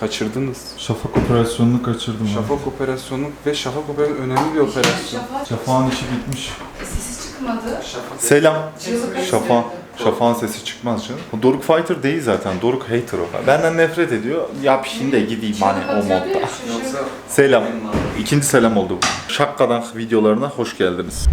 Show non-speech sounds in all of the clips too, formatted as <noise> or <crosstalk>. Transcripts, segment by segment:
Kaçırdınız. Şafak operasyonunu kaçırdım. Şafak. Şafak operasyonu ve Şafak operasyonu önemli bir operasyon. Şafak Şafağın işi bitmiş. sesi çıkmadı. Şafak. Selam. Çığlık Şafağın. atıyordu. Şafağın sesi çıkmaz canım. O Doruk Fighter değil zaten. Doruk hater o. Benden nefret ediyor. Yap şimdi de gideyim hani o atıyordu modda. ya, Selam. İkinci selam oldu bu. Şakkadan videolarına hoş geldiniz.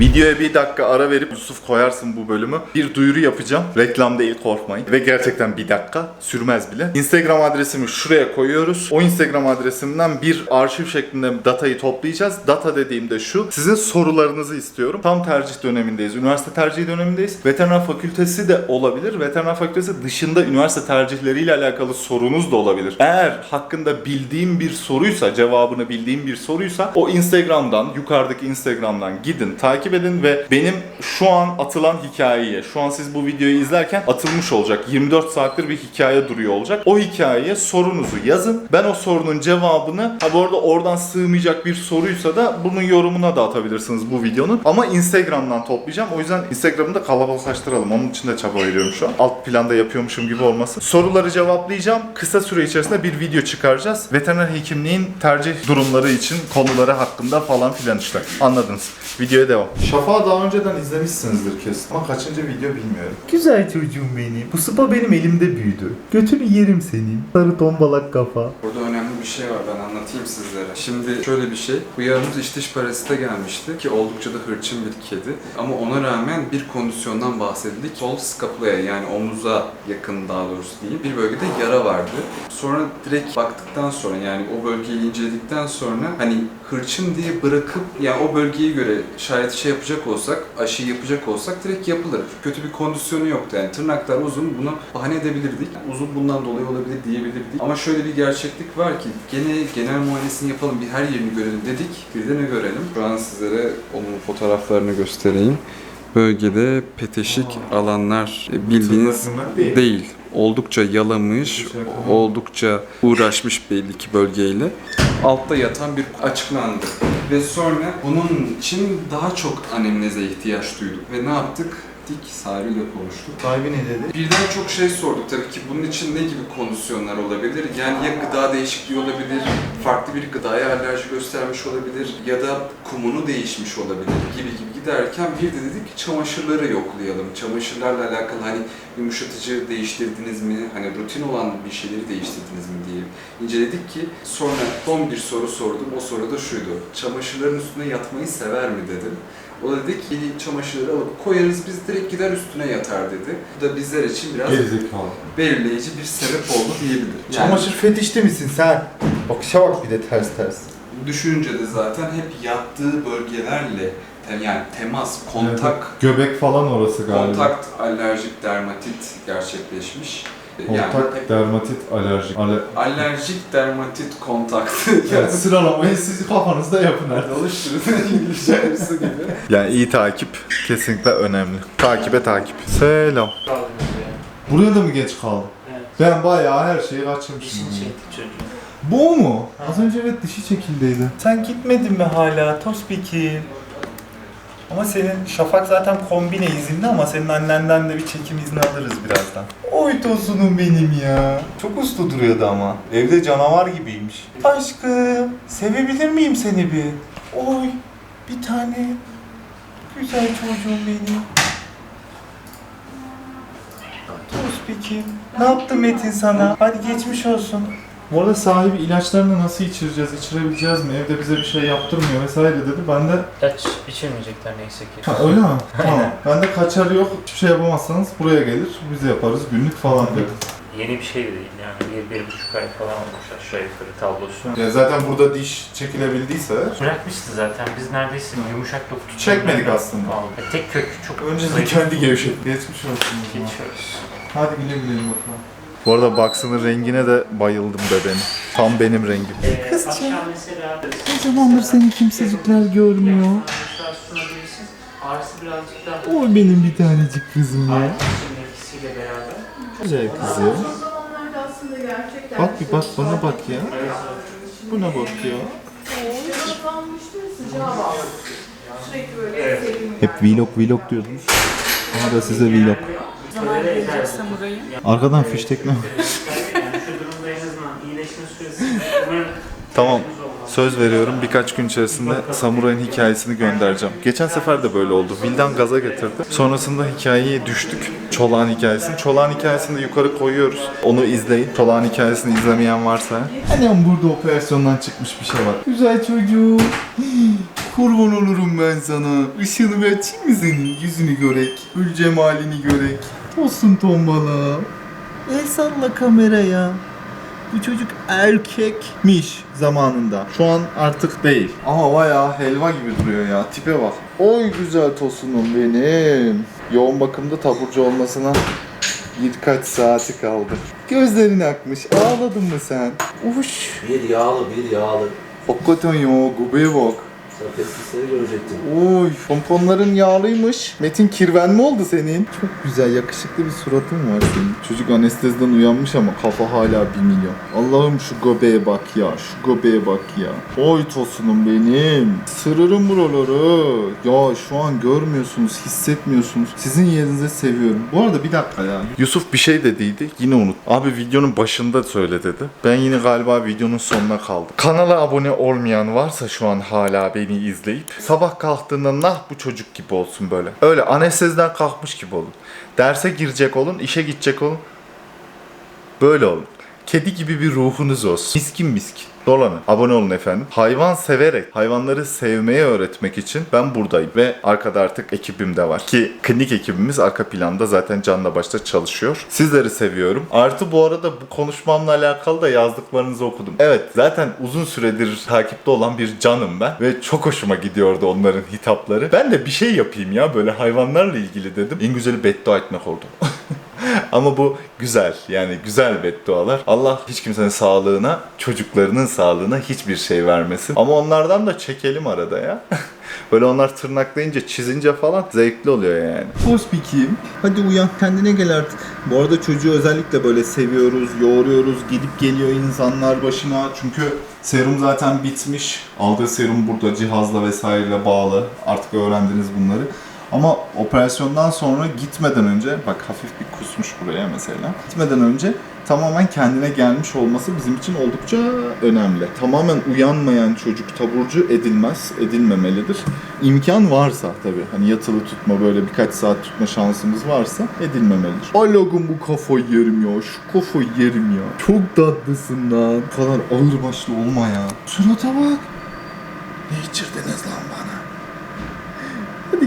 Videoya bir dakika ara verip Yusuf koyarsın bu bölümü. Bir duyuru yapacağım. Reklam değil korkmayın. Ve gerçekten bir dakika sürmez bile. Instagram adresimi şuraya koyuyoruz. O Instagram adresimden bir arşiv şeklinde datayı toplayacağız. Data dediğimde şu. Sizin sorularınızı istiyorum. Tam tercih dönemindeyiz. Üniversite tercihi dönemindeyiz. Veteriner fakültesi de olabilir. Veteriner fakültesi dışında üniversite tercihleriyle alakalı sorunuz da olabilir. Eğer hakkında bildiğim bir soruysa, cevabını bildiğim bir soruysa o Instagram'dan, yukarıdaki Instagram'dan gidin, takip edin ve benim şu an atılan hikayeye, şu an siz bu videoyu izlerken atılmış olacak. 24 saattir bir hikaye duruyor olacak. O hikayeye sorunuzu yazın. Ben o sorunun cevabını, ha bu arada oradan sığmayacak bir soruysa da bunun yorumuna da atabilirsiniz bu videonun. Ama Instagram'dan toplayacağım. O yüzden Instagram'ı da kalabalıklaştıralım. Onun için de çaba veriyorum şu an. Alt planda yapıyormuşum gibi olmasın. Soruları cevaplayacağım. Kısa süre içerisinde bir video çıkaracağız. Veteriner hekimliğin tercih durumları için konuları hakkında falan filan işte. Anladınız. Videoya devam. Şafağı daha önceden izlemişsinizdir kesin. Ama kaçıncı video bilmiyorum. Güzel çocuğum benim. Bu sıpa benim elimde büyüdü. Götünü yerim senin. Sarı tombalak kafa. burada önemli bir şey var ben anlatayım sizlere. Şimdi şöyle bir şey. Bu yavrumuz iç dış parazite gelmişti ki oldukça da hırçın bir kedi. Ama ona rağmen bir kondisyondan bahsedildik. Sol skapulaya yani omuza yakın daha doğrusu değil bir bölgede yara vardı. Sonra direkt baktıktan sonra yani o bölgeyi inceledikten sonra hani hırçın diye bırakıp yani o bölgeye göre şayet şey yapacak olsak, aşı yapacak olsak direkt yapılır. Kötü bir kondisyonu yoktu yani tırnaklar uzun bunu bahane edebilirdik. Yani uzun bundan dolayı olabilir diyebilirdik. Ama şöyle bir gerçeklik var ki gene genel muayenesini yapalım bir her yerini görelim dedik. Bir de ne görelim? Şu an sizlere onun fotoğraflarını göstereyim. Bölgede peteşik alanlar e, bildiğiniz değil. değil. Oldukça yalamış, oldukça uğraşmış belli ki bölgeyle. Altta yatan bir açıklandı. Ve sonra bunun için daha çok anemneze ihtiyaç duyduk. Ve ne yaptık? Dik sahibiyle konuştuk. Sahibi ne dedi? Birden çok şey sorduk tabii ki bunun için ne gibi kondisyonlar olabilir? Yani ya gıda değişikliği olabilir, farklı bir gıdaya alerji göstermiş olabilir ya da kumunu değişmiş olabilir gibi gibi giderken bir de dedik ki çamaşırları yoklayalım. Çamaşırlarla alakalı hani yumuşatıcı değiştirdiniz mi? Hani rutin olan bir şeyleri değiştirdiniz mi diye inceledik ki sonra son bir soru sordum. O soru da şuydu. Çamaşırların üstüne yatmayı sever mi dedim. O da dedi ki "Yeni çamaşırları alıp koyarız biz direkt gider üstüne yatar dedi. Bu da bizler için biraz Gerizekalı. belirleyici bir sebep oldu diyebilir. Yani Çamaşır fetişti misin sen? Bakışa bak bir de ters ters. düşününce de zaten hep yattığı bölgelerle te- yani temas, kontak, Göbek falan orası galiba. kontakt alerjik dermatit gerçekleşmiş. Yani Kontak hep dermatit alerjik. Ale... alerjik dermatit kontaktı. Evet, <laughs> yani sıralamayı siz kafanızda yapın Hadi alıştırın <laughs> İngilizce hepsi gibi. Yani iyi takip kesinlikle önemli. Takibe takip. Selam. Buraya da mı geç kaldın? Evet. Ben bayağı her şeyi kaçırmışım. Dişini ya. çekti çocuğun. Bu mu? Az önce evet dişi çekildiydi. Sen gitmedin mi hala Tospiki? Ama senin Şafak zaten kombine izinli ama senin annenden de bir çekim izni alırız birazdan. Oy tosunum benim ya. Çok uslu duruyordu ama. Evde canavar gibiymiş. Aşkım, sevebilir miyim seni bir? Oy, bir tane. Güzel çocuğum benim. Tospiki. Ne yaptı Metin sana? Hadi geçmiş olsun. Bu arada sahibi ilaçlarını nasıl içireceğiz, içirebileceğiz mi? Evde bize bir şey yaptırmıyor vesaire dedi. Ben de İlaç içirmeyecekler neyse ki. ha, öyle mi? <laughs> tamam. Ben de kaçar yok. Hiçbir şey yapamazsanız buraya gelir. Biz yaparız günlük falan dedi. Yeni bir şey de değil yani. Bir, bir buçuk ay falan olmuş aşağı yukarı tablosu. Ya zaten burada diş çekilebildiyse Bırakmıştı zaten. Biz neredeyse yumuşak dokutu Çekmedik aslında. Aldık. E, Tek kök çok zayıf. kendi gevşek. Geçmiş olsun. Geçiyoruz. Hadi güle güle bakalım. Bu arada Baksın'ın rengine de bayıldım bebeğim. Tam benim rengim. Ee, akşam mesela... Ne zamandır seni kimsecikler görmüyor. Oy benim bir tanecik kızım ya. Güzel kızım. Son zamanlarda aslında gerçekten... Bak bir bak bana bak ya. Buna bak ya. Hep vlog vlog diyordunuz. Aha da size vlog. Zaman gelecek samurayı? Arkadan Evet, fiş tekme. Yani şu durumda en azından iyileşme süresi. Umarım Tamam. Söz veriyorum birkaç gün içerisinde Samuray'ın hikayesini göndereceğim. Geçen sefer de böyle oldu. Vildan gaza getirdi. Sonrasında hikayeye düştük. Çolak'ın hikayesini. Çolak'ın hikayesini de yukarı koyuyoruz. Onu izleyin. Çolak'ın hikayesini izlemeyen varsa. Annem burada operasyondan çıkmış bir şey var. Güzel çocuğum. Kurban olurum ben sana. Işığını bir açayım mı senin? Yüzünü görek. Gül cemalini görek. Olsun tombala. El salla kameraya. Bu çocuk erkekmiş zamanında. Şu an artık değil. Ama bayağı helva gibi duruyor ya. Tipe bak. Oy güzel tosunum benim. Yoğun bakımda taburcu olmasına birkaç saati kaldı. Gözlerin akmış. Ağladın mı sen? Uş. Bir yağlı bir yağlı. Hakikaten ya göbeğe bak. Sen testisleri. Oy, pomponların yağlıymış. Metin kirven mi oldu senin? Çok güzel, yakışıklı bir suratın var senin. Çocuk anesteziden uyanmış ama kafa hala bir milyon. Allah'ım şu göbeğe bak ya, şu göbeğe bak ya. Oy tosunum benim. Sırırım buraları. Ya şu an görmüyorsunuz, hissetmiyorsunuz. Sizin yerinize seviyorum. Bu arada bir dakika ya. Yusuf bir şey dediydi, yine unut. Abi videonun başında söyle dedi. Ben yine galiba videonun sonuna kaldım. Kanala abone olmayan varsa şu an hala beni izleyip sabah kalktığında nah bu çocuk gibi olsun böyle. Öyle anesteziden kalkmış gibi olun. Derse girecek olun, işe gidecek olun. Böyle olun. Kedi gibi bir ruhunuz olsun. Miskin miskin. Dolanın. Abone olun efendim. Hayvan severek, hayvanları sevmeyi öğretmek için ben buradayım. Ve arkada artık ekibim de var. Ki klinik ekibimiz arka planda zaten canla başta çalışıyor. Sizleri seviyorum. Artı bu arada bu konuşmamla alakalı da yazdıklarınızı okudum. Evet zaten uzun süredir takipte olan bir canım ben. Ve çok hoşuma gidiyordu onların hitapları. Ben de bir şey yapayım ya böyle hayvanlarla ilgili dedim. En güzeli beddua etmek oldu. <laughs> Ama bu güzel yani güzel beddualar. Allah hiç kimsenin sağlığına, çocuklarının sağlığına hiçbir şey vermesin. Ama onlardan da çekelim arada ya. <laughs> Böyle onlar tırnaklayınca, çizince falan zevkli oluyor yani. Hoş bir kim? Hadi uyan kendine gel artık. Bu arada çocuğu özellikle böyle seviyoruz, yoğuruyoruz, gidip geliyor insanlar başına. Çünkü serum zaten bitmiş. Aldığı serum burada cihazla vesaireyle bağlı. Artık öğrendiniz bunları. Ama operasyondan sonra gitmeden önce, bak hafif bir kusmuş buraya mesela. Gitmeden önce tamamen kendine gelmiş olması bizim için oldukça önemli. Tamamen uyanmayan çocuk taburcu edilmez, edilmemelidir. İmkan varsa tabii, hani yatılı tutma böyle birkaç saat tutma şansımız varsa edilmemelidir. Allah'ım bu kafayı yerim ya, şu kafayı yerim ya. Çok tatlısın lan. Bu kadar ağır başlı olma ya. Surata bak. Ne içirdiniz lan bana?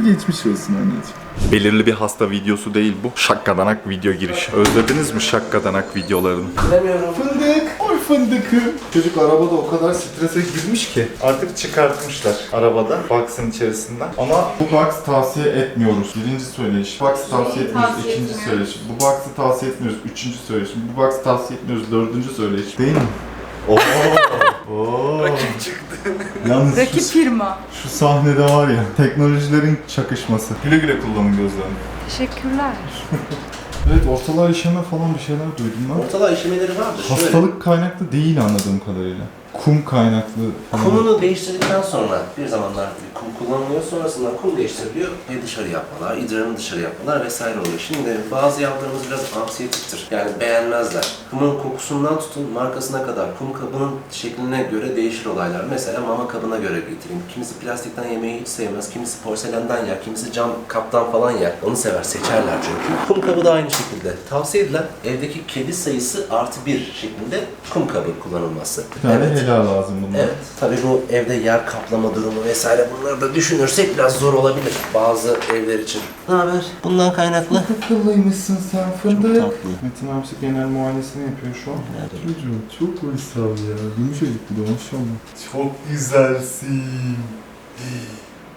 Geçmiş olsun anneciğim. Belirli bir hasta videosu değil bu. Şakkadanak video girişi. Özlediniz mi şakkadanak videolarını? Bilemiyorum. Fındık. Oy fındıkım. Çocuk arabada o kadar strese girmiş ki. Artık çıkartmışlar arabada box'ın içerisinden. Ama bu box tavsiye etmiyoruz. Birinci söyleyiş. Box tavsiye etmiyoruz. Tavsiye ikinci söyleyiş. Bu box'ı tavsiye etmiyoruz. Üçüncü söyleyiş. Bu box'ı tavsiye etmiyoruz. Dördüncü söyleyiş. Değil mi? Oo. <laughs> Oo. Rakip çıktı. <laughs> Yalnız şu- Rakip firma. şu sahnede var ya teknolojilerin çakışması. Güle güle kullanın gözlerini. Teşekkürler. <laughs> Evet ortalığa işeme falan bir şeyler duydum ben. Ortalığa işemeleri vardı. Şöyle. Hastalık kaynaklı değil anladığım kadarıyla. Kum kaynaklı falan. Kumunu değiştirdikten sonra bir zamanlar kum kullanılıyor. Sonrasında kum değiştiriliyor ve dışarı yapmalar, idrarını dışarı yapmalar vesaire oluyor. Şimdi bazı yavrularımız biraz anksiyetiktir. Yani beğenmezler. Kumun kokusundan tutun markasına kadar kum kabının şekline göre değişir olaylar. Mesela mama kabına göre getireyim. Kimisi plastikten yemeği hiç sevmez. Kimisi porselenden yer. Kimisi cam kaptan falan yer. Onu sever. Seçerler çünkü. Kum kabı da aynı şekilde. Tavsiye edilen evdeki kedi sayısı artı bir şeklinde kum kabı kullanılması. Bir tane helal lazım bunlar. Evet. Tabii bu evde yer kaplama durumu vesaire bunları da düşünürsek biraz zor olabilir bazı evler için. Ne haber? Bundan kaynaklı. Akıllıymışsın sen fındık. tatlı. Metin abisi genel muayenesini yapıyor şu an. Çocuğum çok uysal ya. Yumuşacık bir de maşallah. Çok güzelsin.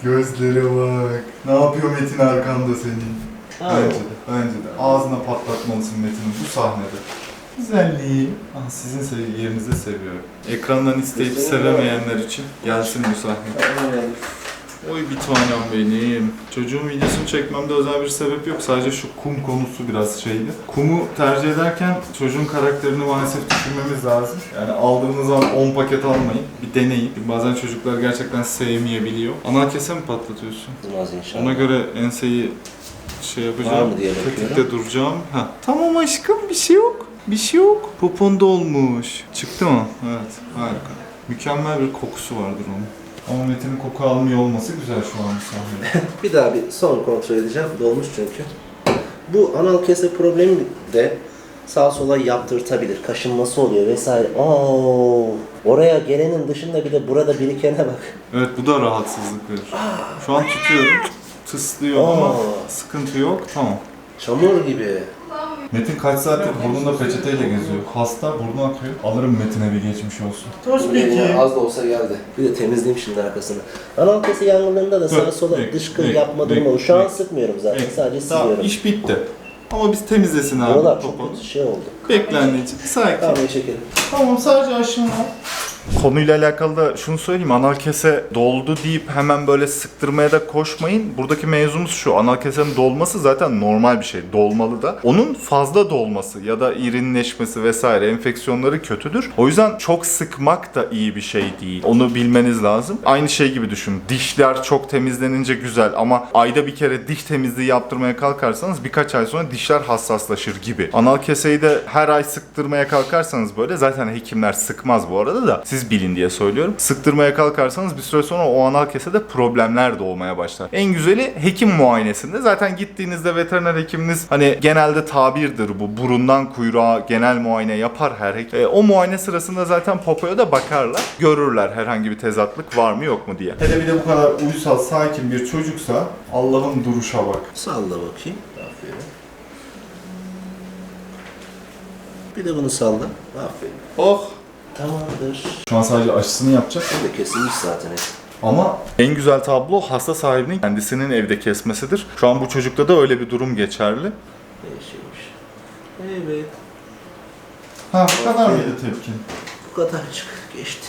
Gözlere bak. Ne yapıyor Metin arkanda senin? Bence de, bence de. Ağzına patlatmalısın Metin'i bu sahnede. Güzelliği. Ah, sizin sev- yerinize seviyorum. Ekrandan isteyip sevemeyenler için gelsin bu sahne. Oy bir tanem benim. Çocuğun videosunu çekmemde özel bir sebep yok. Sadece şu kum konusu biraz şeydi. Kumu tercih ederken çocuğun karakterini maalesef düşünmemiz lazım. Yani aldığınız zaman 10 paket almayın. Bir deneyin. Bazen çocuklar gerçekten sevmeyebiliyor. Ana kese mi patlatıyorsun? Olmaz inşallah. Ona göre enseyi şey Var yapacağım. mı diye bakıyorum. Tetikte duracağım. Ha. Tamam aşkım bir şey yok. Bir şey yok. Poponda olmuş. Çıktı mı? Evet. Harika. Mükemmel bir kokusu vardır onun. Ama Metin'in koku almıyor olması güzel şu an sahnede. <laughs> Bir daha bir son kontrol edeceğim. Dolmuş çünkü. Bu anal kese problemi de sağ sola yaptırtabilir. Kaşınması oluyor vesaire. Oo, oraya gelenin dışında bir de burada birikene bak. evet bu da rahatsızlık verir. Şu an tutuyorum. Tıslıyor ama Aa. sıkıntı yok. Tamam. Çamur gibi. Metin kaç saattir burnunda peçeteyle geziyor. Hasta burnu akıyor. Alırım Metin'e bir geçmiş olsun. Eline az da olsa geldi. Bir de temizleyeyim şimdi arkasını. Anal kese yangınlarında da sağa sola bek, dışkı bek, yapma bek, durumu olur. Şu an bek. sıkmıyorum zaten. Evet, Sadece Tamam siliyorum. iş bitti. Ama biz temizlesin abi. Buralar çok kötü şey oldu. Bekle anneciğim. Sakin. Kahveyi çekelim. Tamam sadece aşağı. Konuyla alakalı da şunu söyleyeyim. Anal kese doldu deyip hemen böyle sıktırmaya da koşmayın. Buradaki mevzumuz şu. Anal kesenin dolması zaten normal bir şey. Dolmalı da. Onun fazla dolması ya da irinleşmesi vesaire enfeksiyonları kötüdür. O yüzden çok sıkmak da iyi bir şey değil. Onu bilmeniz lazım. Aynı şey gibi düşün. Dişler çok temizlenince güzel ama ayda bir kere diş temizliği yaptırmaya kalkarsanız birkaç ay sonra dişler hassaslaşır gibi. Anal keseyi de her ay sıktırmaya kalkarsanız böyle zaten hekimler sıkmaz bu arada da siz bilin diye söylüyorum. Sıktırmaya kalkarsanız bir süre sonra o anal kesede problemler doğmaya başlar. En güzeli hekim muayenesinde. Zaten gittiğinizde veteriner hekiminiz hani genelde tabirdir bu. Burundan kuyruğa genel muayene yapar her hekim. E, o muayene sırasında zaten popoya da bakarlar. Görürler herhangi bir tezatlık var mı yok mu diye. Hele bir de bu kadar uysal, sakin bir çocuksa Allah'ın duruşa bak. Salla bakayım. Aferin. Bir de bunu salla. Aferin. Oh! Tamamdır. Şu an sadece aşısını yapacak. Bu da kesilmiş zaten. Ama en güzel tablo hasta sahibinin kendisinin evde kesmesidir. Şu an bu çocukta da öyle bir durum geçerli. Değişikmiş. Evet. Ha bu kadar mıydı tepkin? Bu kadarcık geçti.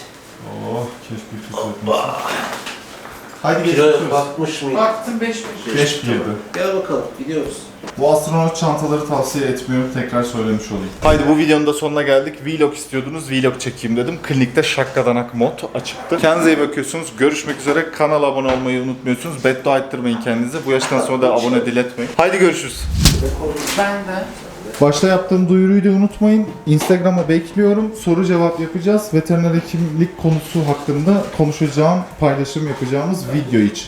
Oh keşke küçük Hadi Kilo geçiyoruz. bakmış mıydı? Baktım 5 5. Beş girdi. Gel bakalım gidiyoruz. Bu astronot çantaları tavsiye etmiyorum. Tekrar söylemiş olayım. Haydi bu videonun da sonuna geldik. Vlog istiyordunuz. Vlog çekeyim dedim. Klinikte şakkadanak mod açıktı. Kendinize iyi bakıyorsunuz. Görüşmek üzere. Kanala abone olmayı unutmuyorsunuz. Beddua ettirmeyin kendinize. Bu yaştan sonra da abone diletmeyin. Haydi görüşürüz. Ben de. Başta yaptığım duyuruyu da unutmayın. Instagram'a bekliyorum. Soru cevap yapacağız. Veteriner hekimlik konusu hakkında konuşacağım, paylaşım yapacağımız video için.